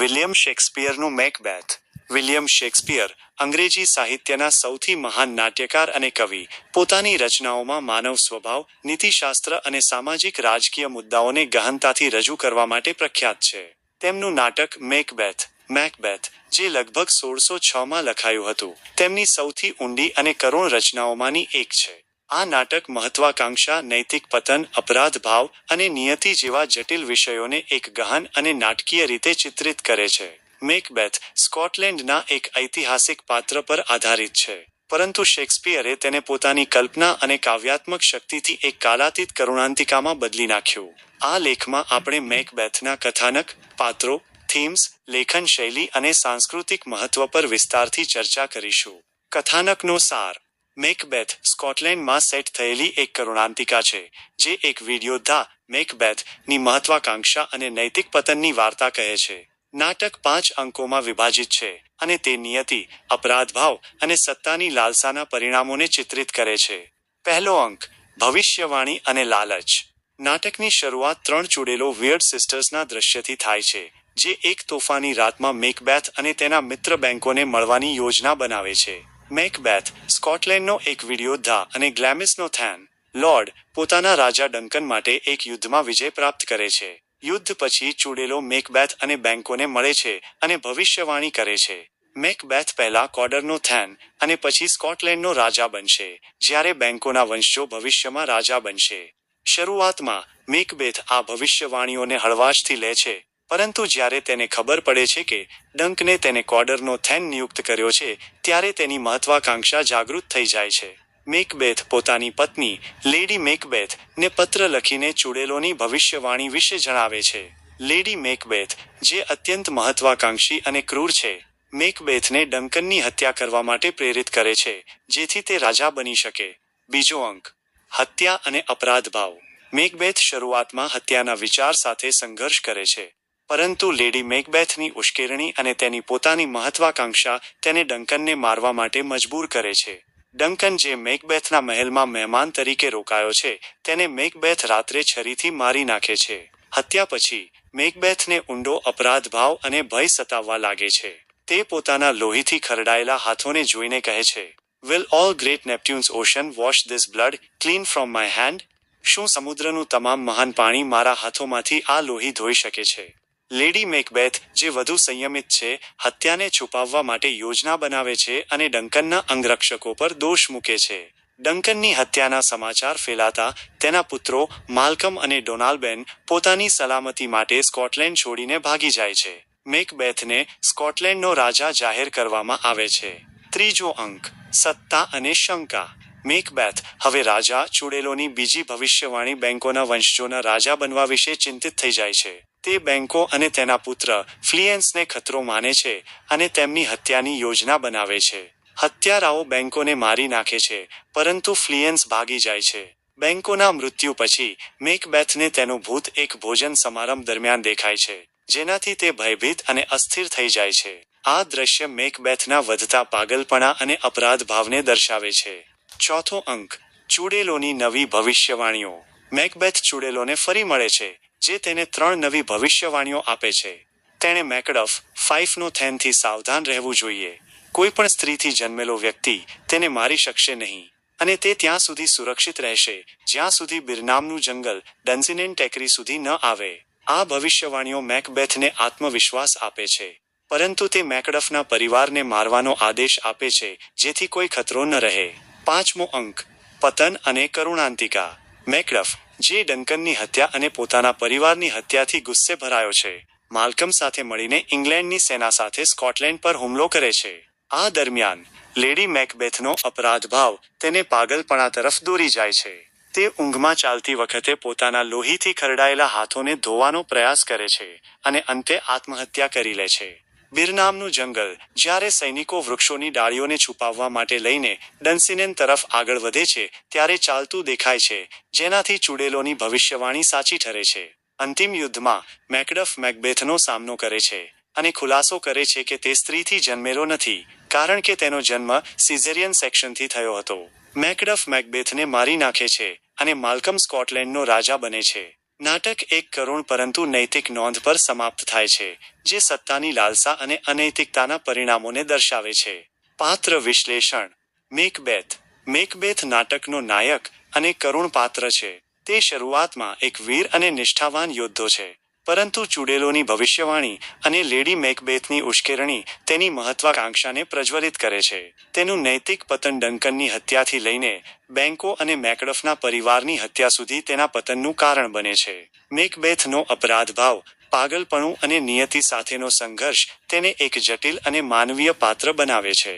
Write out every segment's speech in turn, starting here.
William શેક્સપિયરનું Macbeth. William Shakespeare, અંગ્રેજી સાહિત્યના સૌથી મહાન નાટ્યકાર અને કવિ. પોતાની રચનાઓમાં માનવ સ્વભાવ, નીતિશાસ્ત્ર અને સામાજિક રાજકીય મુદ્દાઓને ગહનતાથી રજૂ કરવા માટે પ્રખ્યાત છે. તેમનું નાટક મેકબેથ મેકબેથ, જે લગભગ સોળસો છમાં લખાયું હતું, તેમની સૌથી ઊંડી અને કરુણ રચનાઓમાંની એક છે. આ નાટક મહત્વાકાંક્ષા, નૈતિક પતન, અપરાધ ભાવ અને નિયતિ જેવા જટિલ વિષયોને એક ગહન અને નાટકીય રીતે ચિત્રિત કરે છે. મેકબેથ સ્કોટલેન્ડના એક ઐતિહાસિક પાત્ર પર આધારિત છે. પરંતુ શેક્સપિયરે તેને પોતાની કલ્પના અને કાવ્યાત્મક શક્તિથી એક કાલાતીત કરુણાંતિકામાં બદલી નાખ્યું. આ લેખમાં આપણે મેકબેથના કથાનક, પાત્રો, થીમ્સ લેખન શૈલી અને સાંસ્કૃતિક મહત્વ પર વિસ્તારથી ચર્ચા કરીશું. કથાનકનો સાર મેકબેથ સ્કોટલેન્ડમાં સેટ થયેલી એક કરુણાંતિકા છે, જે એક વીડિયોદ્ધા મેકબેથની મહત્વાકાંક્ષા અને નૈતિક પતનની વાર્તા કહે છે. નાટક પાંચ અંકોમાં વિભાજિત છે અને તે નિયતિ, અપરાધભાવ અને સત્તાની લાલસાના પરિણામોને ચિત્રિત કરે છે. પહેલો અંક, ભવિષ્યવાણી અને લાલચ. નાટકની શરૂઆત ત્રણ ચૂડેલો વિયર્ડ સિસ્ટર્સના દ્રશ્યથી થાય છે, જે એક તોફાની રાતમાં મેકબેથ અને તેના મિત્ર બેંકોને મળવાની યોજના બનાવે છે. મેકબેથ સ્કોટલેન્ડનો એક વિડિયોદ્ધા અને ગ્લેમિસનો થેન લોર્ડ પોતાના રાજા ડંકન માટે એક યુદ્ધમાં વિજય પ્રાપ્ત કરે છે. યુદ્ધ પછી ચૂડેલો મેકબેથ અને બેંકોને મળે છે અને ભવિષ્યવાણી કરે છે. મેકબેથ પહેલા કોડરનો થેન અને પછી સ્કોટલેન્ડનો રાજા બનશે, જ્યારે બેંકોના વંશજો ભવિષ્યમાં રાજા બનશે. શરૂઆતમાં મેકબેથ આ ભવિષ્યવાણીઓને હળવાશથી લે છે. પરંતુ જ્યારે તેને ખબર પડે છે કે ડંકને તેને કોડરનો થેન નિયુક્ત કર્યો છે, ત્યારે તેની મહત્વાકાંક્ષા જાગૃત થઈ જાય છે. મેકબેથ પોતાની પત્ની, લેડી મેકબેથ, ને પત્ર લખીને ચૂડેલોની ભવિષ્યવાણી વિશે જણાવે છે. લેડી મેકબેથ, જે અત્યંત મહત્વાકાંક્ષી અને ક્રૂર છે, મેકબેથને ડંકનની હત્યા કરવા માટે પ્રેરિત કરે છે, જેથી તે રાજા બની શકે. બીજો અંક, હત્યા અને અપરાધ ભાવ. મેકબેથ શરૂઆતમાં હત્યાના વિચાર સાથે સંઘર્ષ કરે છે. પરંતુ લેડી મેકબેથની ઉશ્કેરણી અને તેની પોતાની મહત્વાકાંક્ષા તેને ડંકનને મારવા માટે મજબૂર કરે છે. ડંકન જે મેકબેથના મહેલમાં મહેમાન તરીકે રોકાયો છે, તેને મેકબેથ રાત્રે છરીથી મારી નાખે છે. હત્યા પછી, મેકબેથને ઊંડો અપરાધ ભાવ અને ભય સતાવવા લાગે છે. તે પોતાના લોહીથી ખરડાયેલા હાથોને જોઈને કહે છે will all great Neptune's ocean wash this blood clean from my hand શું સમુદ્રનું તમામ મહાન પાણી મારા હાથોમાંથી આ લોહી ધોઈ શકે છે? લેડી મેકબેથ, જે વધુ સંયમિત છે, હત્યાને છુપાવવા માટે યોજના બનાવે છે અને ડંકનના અંગરક્ષકો પર દોષ મૂકે છે. ડંકનની હત્યાના સમાચાર ફેલાતા તેના પુત્રો માલ્કમ અને ડોનાલ્ડબેન પોતાની સલામતી માટે સ્કોટલેન્ડ છોડીને ભાગી જાય છે. મેકબેથને સ્કોટલેન્ડનો રાજા જાહેર કરવામાં આવે છે. ત્રીજો અંક, સત્તા અને શંકા. મેકબેથ હવે રાજા ચૂડેલોની બીજી ભવિષ્યવાણી બેંકોના વંશજોના રાજા બનવા વિશે ચિંતિત થઈ જાય છે. તે બેંકો અને તેના પુત્ર ફ્લિયન્સને ખતરો માને છે અને તેમની હત્યાની યોજના બનાવે છે. હત્યારાઓ બેંકોને મારી નાખે છે, પરંતુ ફ્લિયન્સ ભાગી જાય છે. બેંકોના મૃત્યુ પછી મેકબેથને તેનું ભૂત એક ભોજન સમારંભ દરમિયાન દેખાય છે, જેનાથી તે ભયભીત અને અસ્થિર થઈ જાય છે. આ દ્રશ્ય મેકબેથના વધતા પાગલપણા અને અપરાધ ભાવને દર્શાવે છે. ચોથો અંક, ચૂડેલોની નવી ભવિષ્યવાણીઓ. મેકબેથ ચૂડેલોને ફરી મળે છે જે તેને ત્રણ નવી ભવિષ્યવાણીઓ આપે છે. તેણે મેકડફ ફાઇફનો થેનથી સાવધાન રહેવું જોઈએ. કોઈ પણ સ્ત્રીથી જન્મેલો વ્યક્તિ તેને મારી શકશે નહીં. અને તે ત્યાં સુધી સુરક્ષિત રહેશે, જ્યાં સુધી બિરનામનું જંગલ ડન્સિનેન ટેકરી સુધી ન આવે. આ ભવિષ્યવાણીઓ મેકબેથને આત્મવિશ્વાસ આપે છે. પરંતુ તે મેકડફના પરિવારને મારવાનો આદેશ આપે છે, જેથી કોઈ ખતરો ન રહે. પાંચમો અંક, પતન અને કરુણાંતિકા. મેકડફ જે ડંકનની હત્યા અને પોતાના પરિવારની હત્યાથી ગુસ્સે ભરાયો છે. માલકમ સાથે મળીને ઇંગ્લેન્ડની સેના સાથે સ્કોટલેન્ડ પર હુમલો કરે છે. આ દરમિયાન, લેડી મેકબેથનો અપરાધ ભાવ તેને પાગલપણા તરફ દોરી જાય છે. તે ઊંઘમાં ચાલતી વખતે પોતાના લોહીથી ખરડાયેલા હાથોને ધોવાનો પ્રયાસ કરે છે અને અંતે આત્મહત્યા કરી લે છે. બિરનામનું જંગલ, જ્યારે સૈનિકો વૃક્ષોની ડાળીઓને છુપાવવા માટે લઈને ડન્સિનેન તરફ આગળ વધે છે, ત્યારે ચાલતું દેખાય છે, જેનાથી ચૂડેલોની ભવિષ્યવાણી સાચી ઠરે છે. અંતિમ યુદ્ધમાં મેકડફ મેકબેથનો સામનો કરે છે અને ખુલાસો કરે છે કે તે સ્ત્રીથી જન્મેલો નથી, કારણ કે તેનો જન્મ સિઝેરિયન સેક્શનથી થયો હતો. મેકડફ મેકબેથને મારી નાખે છે અને માલ્કમ સ્કોટલેન્ડનો રાજા બને છે. નાટક એક કરુણ પરંતુ નૈતિક નોંધ પર સમાપ્ત થાય છે, જે સત્તાની લાલસા અને અનૈતિકતાના પરિણામોને દર્શાવે છે. પાત્ર વિશ્લેષણ. મેકબેથ. મેકબેથ નાટકનો નાયક અને કરુણ પાત્ર છે. તે શરૂઆતમાં એક વીર અને નિષ્ઠાવાન યોદ્ધો છે. પરંતુ ચૂડેલોની ભવિષ્યવાણી અને લેડી મેકબેથની ઉશ્કેરણી તેની મહત્વાકાંક્ષાને પ્રજ્વલિત કરે છે. તેનું નૈતિક પતન ડંકનની હત્યાથી લઈને બેન્કો અને મેકડફના પરિવારની હત્યા સુધી તેના પતનનું કારણ બને છે. મેકબેથનો અપરાધભાવ પાગલપણું અને નિયતિ સાથેનો સંઘર્ષ તેને એક જટિલ અને માનવીય પાત્ર બનાવે છે.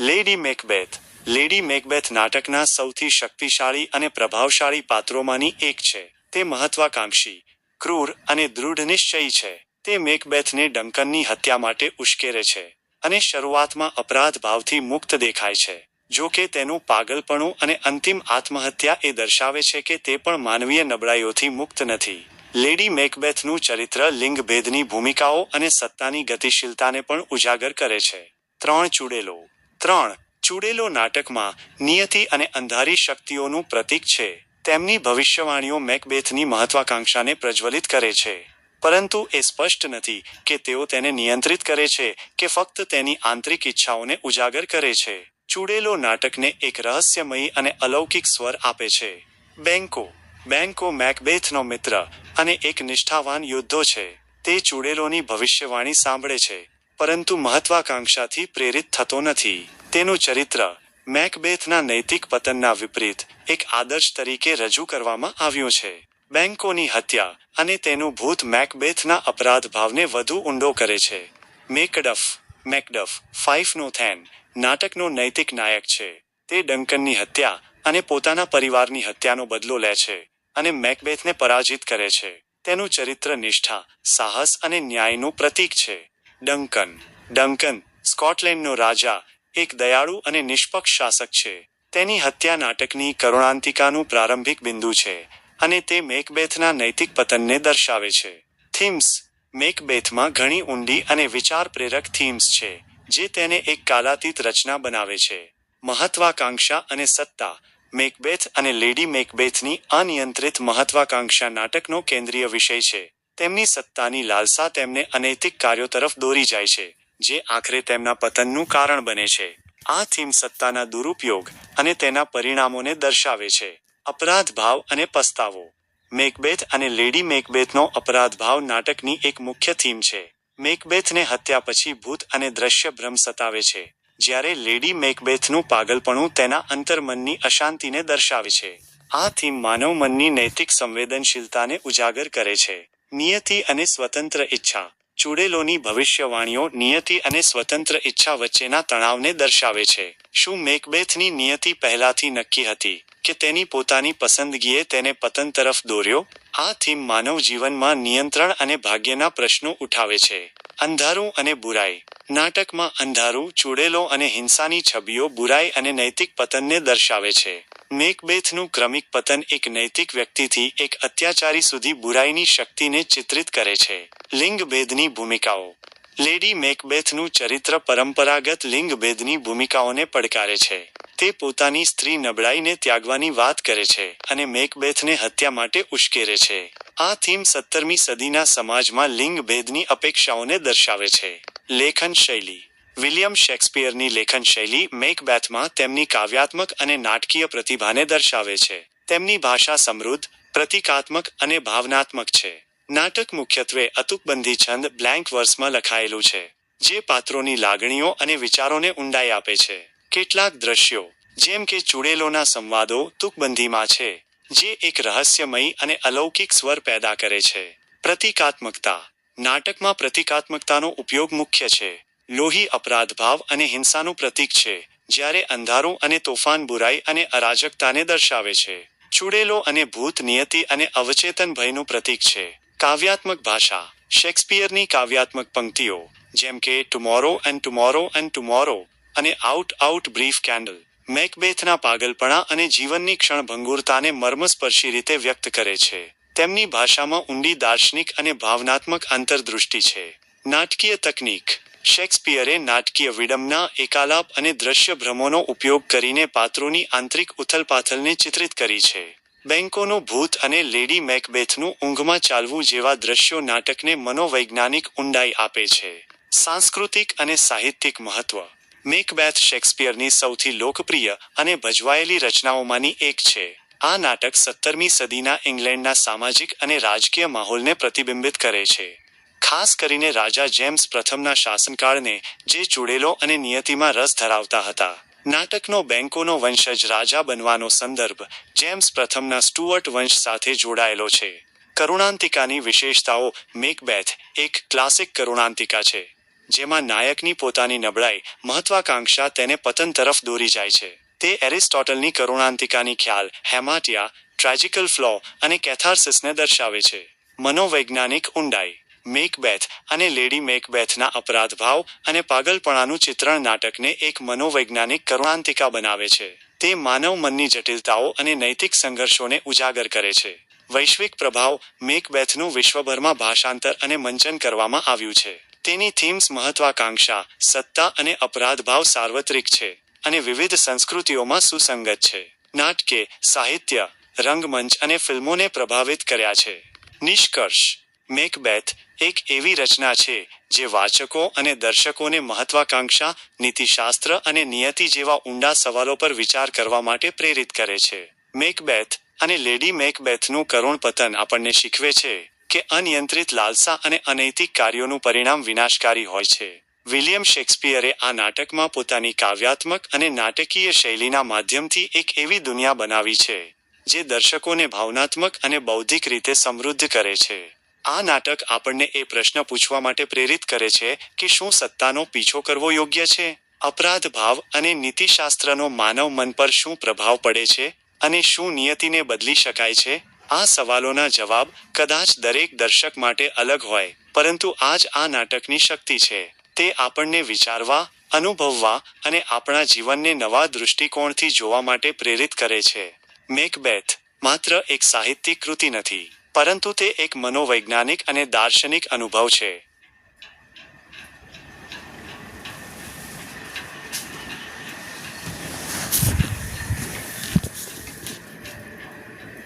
લેડી મેકબેથ લેડી મેકબેથ નાટકના સૌથી શક્તિશાળી અને પ્રભાવશાળી પાત્રોમાંની એક છે. તે મહત્વાકાંક્ષી ક્રૂર અને દૃઢ નિશ્ચયી છે. તે મેકબેથને ડંકનની હત્યા માટે ઉશ્કેરે છે અને શરૂઆતમાં અપરાધ ભાવથી મુક્ત દેખાય છે. જો કે તેનું પાગલપણું અને અંતિમ આત્મહત્યા એ દર્શાવે છે કે તે પણ માનવીય નબળાઈઓથી મુક્ત નથી. લેડી મેકબેથનું ચરિત્ર લિંગભેદની ભૂમિકાઓ અને સત્તાની ગતિશીલતાને પણ ઉજાગર કરે છે. ત્રણ ચૂડેલો. ત્રણ ચૂડેલો નાટકમાં નિયતિ અને અંધારી શક્તિઓનું પ્રતીક છે. તેમની ભવિષ્યવાણીઓ મેકબેથની મહત્વાકાંક્ષાને પ્રજ્વલિત કરે છે. પરંતુ એ સ્પષ્ટ નથી કે તેઓ તેને નિયંત્રિત કરે છે કે ફક્ત તેની આંતરિક ઈચ્છાઓને ઉજાગર કરે છે. ચૂડેલો નાટકને એક રહસ્યમયી અને અલૌકિક સ્વર આપે છે. બેન્કો. બેન્કો મેકબેથનો મિત્ર અને એક નિષ્ઠાવાન યોદ્ધો છે. તે ચૂડેલોની ભવિષ્યવાણી સાંભળે છે. પરંતુ મહત્વાકાંક્ષાથી પ્રેરિત થતો નથી. તેનું ચરિત્ર મેકબેથના નૈતિક પતનના વિપરીત એક આદર્શ તરીકે રજૂ કરવામાં આવ્યું છે. બેન્કોની હત્યા અને તેનું ભૂત મેકબેથના અપરાધ ભાવને વધુ ઊંડો કરે છે. મેકડફ મેકડફ ફાઇફનો થેન નાટકનો નૈતિક નાયક છે. તે ડંકનની હત્યા અને પોતાના પરિવારની હત્યાનો બદલો લે છે અને મેકબેથને પરાજિત કરે છે. તેનું ચરિત્ર નિષ્ઠા, સાહસ અને ન્યાયનું પ્રતીક છે. ડંકન ડંકન સ્કોટલેન્ડનો રાજા એક દયાળુ અને નિષ્પક્ષ શાસક છે. તેની હત્યા નાટકની કરુણાંતિકાનું પ્રારંભિક બિંદુ છે અને તે મેકબેથના નૈતિક પતનને દર્શાવે છે. થીમ્સ મેકબેથમાં ઘણી ઊંડી અને વિચાર પ્રેરક થીમ્સ છે, જે તેને એક કાલાતીત રચના બનાવે છે. મહત્વાકાંક્ષા અને સત્તા મેકબેથ અને લેડી મેકબેથની અનિયંત્રિત મહત્વાકાંક્ષા નાટકનો કેન્દ્રીય વિષય છે. તેમની સત્તાની લાલસા તેમને અનૈતિક કાર્યો તરફ દોરી જાય છે. જે આખરે તેમના પતનનું કારણ બને છે. આ થીમ સત્તાના દુરુપયોગ અને તેના પરિણામોને દર્શાવે છે. અપરાધ ભાવ અને પસ્તાવો. મેકબેથ અને લેડી મેકબેથનો અપરાધ ભાવ નાટકની એક મુખ્ય થીમ છે. મેકબેથને હત્યા પછી ભૂત અને દ્રશ્ય ભ્રમ સતાવે છે, જ્યારે લેડી મેકબેથનું પાગલપણું તેના અંતર્મનની અશાંતિને દર્શાવે છે. આ થીમ માનવ મનની નૈતિક સંવેદનશીલતાને ઉજાગર કરે છે. નિયતિ અને સ્વતંત્ર ઈચ્છા. ચૂડેલોની ભવિષ્યવાણીઓ નિયતિ અને સ્વતંત્ર ઈચ્છા વચ્ચેના તણાવને દર્શાવે છે. શું મેકબેથની નિયતિ પહેલાથી નક્કી હતી કે તેની પોતાની પસંદગીએ તેને પતન તરફ દોર્યો? આ થીમ માનવ જીવનમાં નિયંત્રણ અને ભાગ્યના પ્રશ્નો ઉઠાવે છે. અંધારું અને બુરાઈ. નાટકમાં અંધારું, ચૂડેલો અને હિંસાની છબીઓ બુરાઈ અને નૈતિક પતનને દર્શાવે છે. મેકબેથનું ક્રમિક પતન એક નૈતિક વ્યક્તિથી એક અત્યાચારી સુધી બુરાઈની શક્તિને ચિત્રિત કરે છે. લિંગભેદની ભૂમિકાઓ. લેડી મેકબેથનું ચરિત્ર પરંપરાગત લિંગભેદની ભૂમિકાઓને પડકારે છે. તે પોતાની સ્ત્રી નબળાઈને ત્યાગવાની વાત કરે છે અને મેકબેથને હત્યા માટે ઉશ્કેરે છે. આ થીમ સત્તરમી સદીના સમાજમાં લિંગભેદની અપેક્ષાઓને દર્શાવે છે. લેખન શૈલી. વિલિયમ શેક્સપિયરની લેખન શૈલી મેકબેથમાં તેમની કાવ્યાત્મક અને નાટકીય પ્રતિભાને દર્શાવે છે. તેમની ભાષા સમૃદ્ધ, પ્રતિકાત્મક અને ભાવનાત્મક છે. નાટક મુખ્યત્વે અતુકબંધી છંદ બ્લેન્ક વર્સમાં લખાયેલું છે, જે પાત્રોની લાગણીઓ અને વિચારોને ઊંડાઈ આપે છે. કેટલાક દ્રશ્યો, જેમ કે ચૂડેલોના સંવાદો, તુકબંધીમાં છે જે એક રહસ્યમયી અને અલૌકિક સ્વર પેદા કરે છે. પ્રતિકાત્મકતા. નાટકમાં પ્રતિકાત્મકતાનો ઉપયોગ મુખ્ય છે. લોહી અપરાધભાવ અને હિંસાનું પ્રતીક છે, જ્યારે અંધારું અને તોફાન બુરાઈ અને અરાજકતાને દર્શાવે છે. ચૂડેલો અને ભૂત નિયતિ અને અવચેતન ભયનું પ્રતીક છે. કાવ્યાત્મક ભાષા. શેક્સપિયરની કાવ્યાત્મક પંક્તિઓ, જેમ કે tomorrow and tomorrow and tomorrow અને આઉટ આઉટ બ્રીફ કેન્ડલ મેકબેથના પાગલપણા અને જીવનની ક્ષણભંગુરતાને મર્મસ્પર્શી રીતે વ્યક્ત કરે છે. તેમની ભાષામાં ઊંડી દાર્શનિક અને ભાવનાત્મક આંતરદૃષ્ટિ છે. નાટકીય તકનીક. શેક્સપિયરે નાટકીય વિડંબના, એકાલાપ અને દ્રશ્ય ભ્રમોનો ઉપયોગ કરીને પાત્રોની આંતરિક ઉથલપાથલને ચિત્રિત કરી છે. બેંકોનું ભૂત અને લેડી મેકબેથનું ઊંઘમાં ચાલવું જેવા દ્રશ્યો નાટકને મનોવૈજ્ઞાનિક ઊંડાઈ આપે છે. સાંસ્કૃતિક અને સાહિત્યિક મહત્વ. મેકબેથ શેક્સપિયરની સૌથી લોકપ્રિય અને ભજવાયેલી રચનાઓમાંની એક છે. આ નાટક સત્તરમી સદીના ઇંગ્લેન્ડના સામાજિક અને રાજકીય માહોલને પ્રતિબિંબિત કરે છે. ખાસ કરીને રાજા જેમ્સ પ્રથમના શાસનકાળને, જે ચૂડેલો અને નિયતિમાં રસ ધરાવતા હતા. નાટકનો બેંકોનો વંશજ રાજા બનવાનો સંદર્ભ જેમ્સ પ્રથમના સ્ટુઅર્ટ વંશ સાથે જોડાયેલો છે. કરુણાંતિકાની વિશેષતાઓ મેકબેથ એક ક્લાસિક કરુણાંતિકા છે. જેમાં નાયકની પોતાની નબળાઈ મહત્વાકાંક્ષા તેને પતન તરફ દોરી જાય છે. તે એરિસ્ટોટલની કરુણાંતિકાની ખ્યાલ, હેમાટિયા, ટ્રેજિકલ ફ્લો અને કેથાર્સિસને દર્શાવે છે. મનોવૈજ્ઞાનિક ઊંડાઈ, મેકબેથ અને લેડી મેકબેથના અપરાધભાવ અને પાગલપણાનું ચિત્રણ નાટકને એક મનોવૈજ્ઞાનિક કરુણાંતિકા બનાવે છે. તે માનવ મનની જટિલતાઓ અને નૈતિક સંઘર્ષોને ઉજાગર કરે છે. વૈશ્વિક પ્રભાવ મેકબેથનું વિશ્વભરમાં ભાષાંતર અને મંચન કરવામાં આવ્યું છે. તેની થીમ્સ મહત્વાકાંક્ષા, સત્તા અને અપરાધભાવ સાર્વત્રિક છે અને વિવિધ સંસ્કૃતિઓમાં સુસંગત છે. નાટકે, સાહિત્ય, રંગમંચ અને ફિલ્મોને પ્રભાવિત કર્યા છે. નિષ્કર્ષ, મેકબેથ એક એવી રચના છે જે વાચકો અને દર્શકોને મહત્વાકાંક્ષા, નીતિશાસ્ત્ર અને નિયતિ જેવા ઊંડા સવાલો પર વિચાર કરવા માટે પ્રેરિત કરે છે. મેકબેથ અને લેડી મેકબેથનું કરુણ પતન આપણને શીખવે છે. કે અનિયંત્રિત લાલસા અને અનૈતિક કાર્યોનું પરિણામ વિનાશકારી હોય છે. વિલિયમ શેક્સપિયરે આ નાટકમાં પોતાની કાવ્યાત્મક અને નાટકીય શૈલીના માધ્યમથી એક એવી દુનિયા બનાવી છે, જે દર્શકોને ભાવનાત્મક અને બૌદ્ધિક રીતે સમૃદ્ધ કરે છે. આ નાટક આપણને એ પ્રશ્ન પૂછવા માટે પ્રેરિત કરે છે કે શું સત્તાનો પીછો કરવો યોગ્ય છે? અપરાધ ભાવ અને નીતિશાસ્ત્રનો માનવ મન પર શું પ્રભાવ પડે છે? અને શું નિયતિને બદલી શકાય છે? આ સવાલોના જવાબ કદાચ દરેક દર્શક માટે અલગ હોય, પરંતુ આ જ આ નાટકની શક્તિ છે. તે આપણને વિચારવા, અનુભવવા અને આપણા જીવનને નવા દૃષ્ટિકોણથી જોવા માટે પ્રેરિત કરે છે. મેકબેથ માત્ર એક સાહિત્યિક કૃતિ નથી, પરંતુ તે એક મનોવૈજ્ઞાનિક અને દાર્શનિક અનુભવ છે.